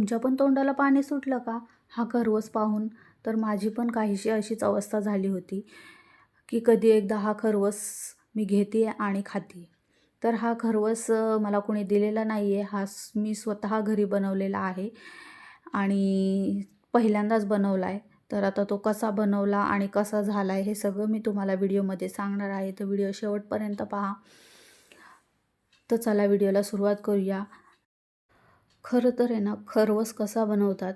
तुमच्या पण तोंडाला पाणी सुटलं का? हा खरवस पाहून तर माझी पण काहीशी अशीच अवस्था झाली होती की कधी एकदा हा खरवस मी घेते आणि खाते. तर हा खरवस मला कोणी दिलेला नाही आहे हा मी स्वतः घरी बनवलेला आहे आणि पहिल्यांदाच बनवला आहे तर आता तो कसा बनवला आणि कसा झाला आहे हे सगळं मी तुम्हाला व्हिडिओमध्ये सांगणार आहे. तर व्हिडिओ शेवटपर्यंत पहा. तर चला व्हिडिओला सुरुवात करूया. खरं तर आहे ना खरवस कसा बनवतात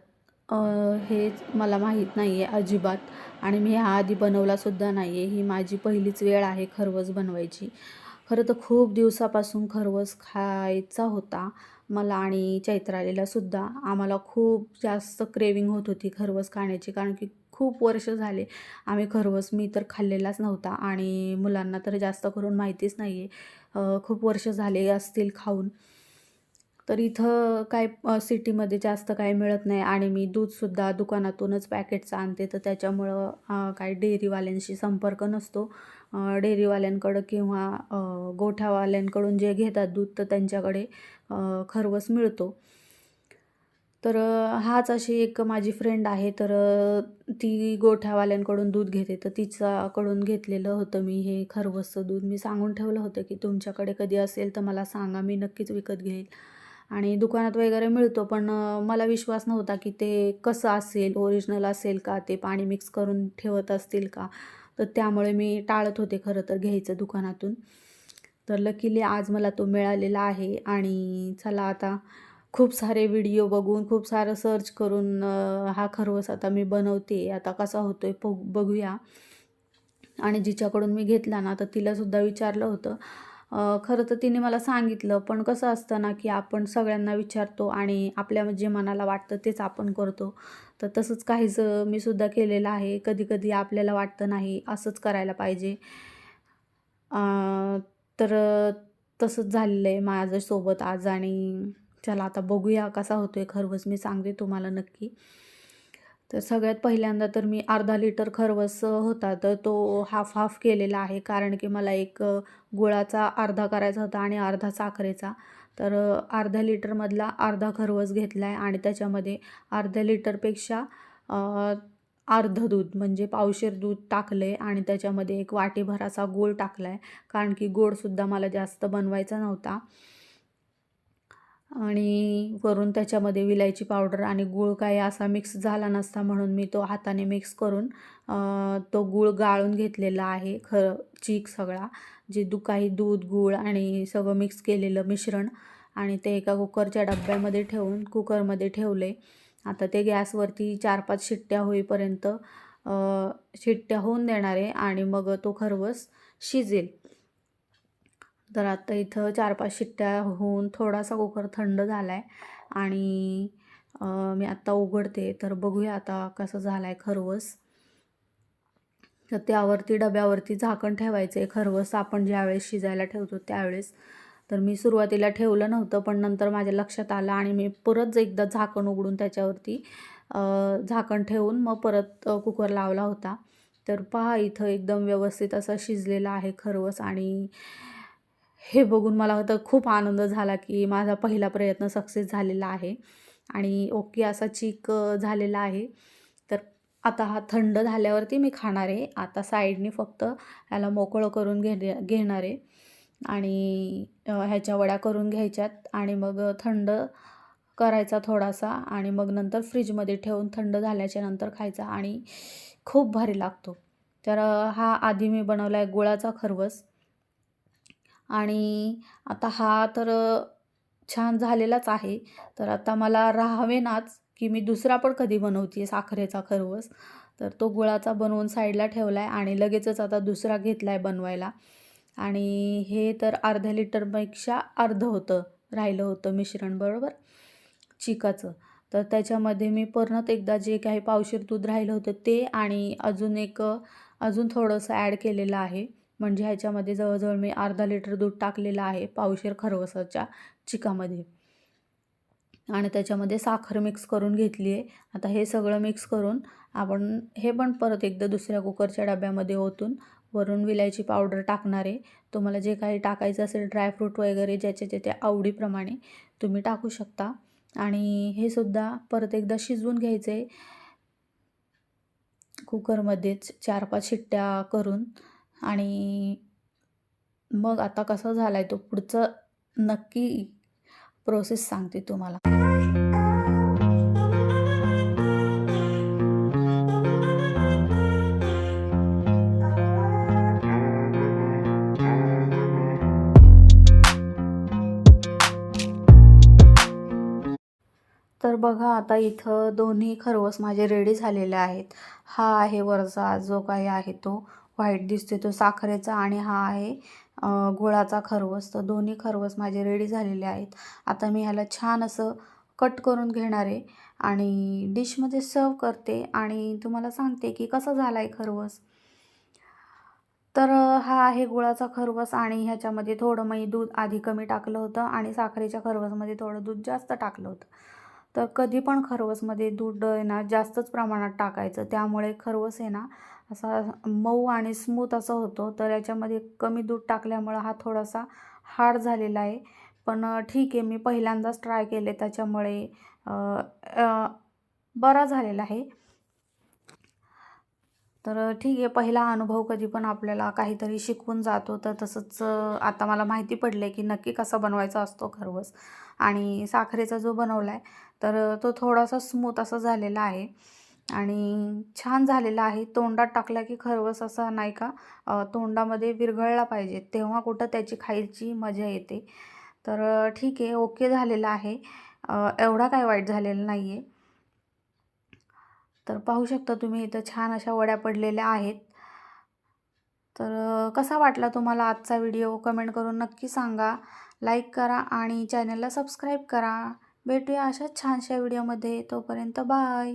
हे मला माहीत नाही आहे अजिबात आणि मी ह्याआधी बनवलासुद्धा नाही आहे ही माझी पहिलीच वेळ आहे खरवस बनवायची. खरं तर खूप दिवसापासून खरवस खायचा होता मला आणि चैत्रालीलासुद्धा आम्हाला खूप जास्त क्रेविंग होत होती खरवस खाण्याची कारण की खूप वर्ष झाले आम्ही खरवस मी तर खाल्लेलाच नव्हता आणि मुलांना तर जास्त करून माहितीच नाही आहे खूप वर्ष झाले असतील खाऊन. तर इथं काय सिटीमध्ये जास्त काही मिळत नाही आणि मी दूधसुद्धा दुकानातूनच पॅकेटचं आणते. तर त्याच्यामुळं काय डेअरीवाल्यांशी संपर्क नसतो. डेअरीवाल्यांकडं किंवा गोठ्यावाल्यांकडून जे घेतात दूध तर त्यांच्याकडे खरवस मिळतो. तर हाच अशी एक माझी फ्रेंड आहे. तर ती गोठ्यावाल्यांकडून दूध घेते. तर तिच्याकडून घेतलेलं होतं मी हे खरवसचं दूध. मी सांगून ठेवलं होतं की तुमच्याकडे कधी असेल तर मला सांगा. मी नक्कीच विकत घेईल. आणि दुकानात वगैरे मिळतो पण मला विश्वास नव्हता की ते कसं असेल ओरिजिनल असेल का ते पाणी मिक्स करून ठेवत असतील का? तर त्यामुळे मी टाळत होते खरं तर घ्यायचं दुकानातून. तर लकीली आज मला तो मिळालेला आहे आणि चला आता खूप सारे व्हिडिओ बघून खूप सारं सर्च करून हा खरवस आता मी बनवते. आता कसा होतो आहे बघूया. आणि जिच्याकडून मी घेतला ना तर तिलासुद्धा विचारलं होतं. खरं तर तिने मला सांगितलं पण कसं असतं ना की आपण सगळ्यांना विचारतो आणि आपल्या जे मनाला वाटतं तेच आपण करतो. तर तसंच काहीच मी सुद्धा केलेलं आहे. कधी कधी आपल्याला वाटतं नाही असंच करायला पाहिजे. तर तसंच झालेलं आहे माझ्यासोबत आज आणि चला आता बघूया कसा होतो आहे खरवस मी सांगते तुम्हाला नक्की. तर सगळ्यात पहिल्यांदा तर मी अर्धा लिटर खरवस होता. तर तो हाफ हाफ केलेला आहे. कारण की मला एक गुळाचा अर्धा करायचा होता आणि अर्धा साखरेचा. तर अर्धा अर्ध्या लिटरमधला अर्धा खरवस घेतला आहे आणि त्याच्यामध्ये अर्ध्या लिटरपेक्षा अर्ध अर्धं दूध म्हणजे पावशेर दूध टाकलं आहे आणि त्याच्यामध्ये एक वाटीभराचा गूळ टाकला आहे कारण की गोडसुद्धा मला जास्त बनवायचा नव्हता. आणि वरून त्याच्यामध्ये विलायची पावडर आणि गूळ काही असा मिक्स झाला नसता म्हणून मी तो हाताने मिक्स करून तो गूळ गाळून घेतलेला आहे. खरं चीक सगळा. जे दु काही दूध गूळ आणि सगळं मिक्स केलेलं मिश्रण आणि ते एका कुकरच्या डब्यामध्ये ठेवून कुकरमध्ये ठेवले. आता ते गॅसवरती चार पाच शिट्ट्या होईपर्यंत शिट्ट्या होऊन देणार आहे आणि मग तो खरवस शिजेल. तर आता इथं चार पाच शिट्ट्या होऊन थोडासा कुकर थंड झाला आहे आणि मी आत्ता उघडते. तर बघूया आता कसं झाला आहे खरवस. तर त्यावरती डब्यावरती झाकण ठेवायचं आहे खरवस आपण ज्यावेळेस शिजायला ठेवतो त्यावेळेस. तर मी सुरुवातीला ठेवलं नव्हतं पण नंतर माझ्या लक्षात आलं आणि मी परत एकदा झाकण उघडून त्याच्यावरती झाकण ठेवून मग परत कुकर लावला होता. तर पहा इथं एकदम व्यवस्थित असा शिजलेला आहे खरवस आणि हे बघून मला तर खूप आनंद झाला की माझा पहिला प्रयत्न सक्सेस झालेला आहे आणि ओके असा चीक झालेला आहे. तर आता हा थंड झाल्यावरती मी खाणार आहे. आता साईडने फक्त ह्याला मोकळं करून घेणे घेणार आहे. आणि ह्याच्या वड्या करून घ्यायच्यात आणि मग थंड करायचा थोडासा आणि मग नंतर फ्रीजमध्ये ठेवून थंड झाल्याच्यानंतर खायचा आणि खूप भारी लागतो. तर हा आधी मी बनवला आहे गुळाचा खरवस. आणि आता हा तर छान झालेलाच आहे. तर आता मला राहावेनाच की मी दुसरा पण कधी बनवते आहे साखरेचा खरवस. तर तो गुळाचा बनवून साईडला ठेवला आहे आणि लगेचच आता दुसरा घेतला आहे बनवायला. आणि हे तर अर्ध्या लिटरपेक्षा अर्धं होतं राहिलं होतं मिश्रण बरोबर चिकाचं. तर त्याच्यामध्ये मी परत एकदा जे काही पावशीर दूध राहिलं होतं ते आणि अजून एक अजून थोडंसं ॲड केलेलं आहे. म्हणजे ह्याच्यामध्ये जवळजवळ मी अर्धा लिटर दूध टाकलेलं आहे पावशेर खरवसाच्या चिकामध्ये. आणि त्याच्यामध्ये साखर मिक्स करून घेतली आहे. आता हे सगळं मिक्स करून आपण हे पण परत एकदा दुसऱ्या कुकरच्या डब्यामध्ये ओतून वरून विलायची पावडर टाकणार आहे. तुम्हाला जे काही टाकायचं असेल ड्रायफ्रूट वगैरे ज्याच्या ज्याच्या आवडीप्रमाणे तुम्ही टाकू शकता. आणि हे सुद्धा परत एकदा शिजवून घ्यायचं आहे कुकरमध्येच चार पाच शिट्ट्या करून आणि मग आता कसं झालं आहे तो पुढचं नक्की प्रोसेस सांगते तुम्हाला. तर बघा आता इथं दोन्ही खरवस माझे रेडी झालेले आहेत. हा आहे वरचा जो काही आहे तो. व्हाईट दिसते तो साखरेचा आणि हा आहे गुळाचा खरवस. तर दोन्ही खरवस माझे रेडी झालेले आहेत. आता मी ह्याला छान असं कट करून घेणार आहे आणि डिशमध्ये सर्व करते आणि तुम्हाला सांगते की कसं झाला आहे खरवस. तर हा आहे गुळाचा खरवस आणि ह्याच्यामध्ये थोडं मी दूध आधी कमी टाकलं होतं आणि साखरेच्या खरवसमध्ये थोडं दूध जास्त टाकलं होतं. तर कधी पण खरवसमध्ये दूध आहे ना जास्तच प्रमाणात टाकायचं. त्यामुळे खरवस आहे ना असा मऊ आणि स्मूथ असं होतो. तर याच्यामध्ये कमी दूध टाकल्यामुळं हा थोडासा हार्ड झालेला आहे. पण ठीक आहे. मी पहिल्यांदाच ट्राय केले त्याच्यामुळे बरा झालेला आहे. तर ठीक आहे. पहिला अनुभव कधी पण आपल्याला काहीतरी शिकवून जातो. तर तसंच आता मला माहिती पडलं की नक्की कसा बनवायचा असतो खरवस. आणि साखरेचा जो बनवला आहे तर तो थोडासा स्मूथ असा झालेला आहे. आणि छान झालेला आहे. तोंडात टाकला की खरवस असा नाही का? तोंडामध्ये विरघळला पाहिजे. तेव्हा कुठं त्याची खायची मजा येते. तर ठीक आहे ओके झालेला आहे. एवढा काय वाईट झालेला नाही आहे तर पाहू शकता तुम्ही इथं छान अशा वड्या पडलेल्या आहेत. तर कसा वाटला तुम्हाला आजचा व्हिडिओ? कमेंट करून नक्की सांगा. लाईक करा आणि चॅनलला सबस्क्राईब करा. भेटूया अशाच छानशा व्हिडिओमध्ये. तोपर्यंत बाय.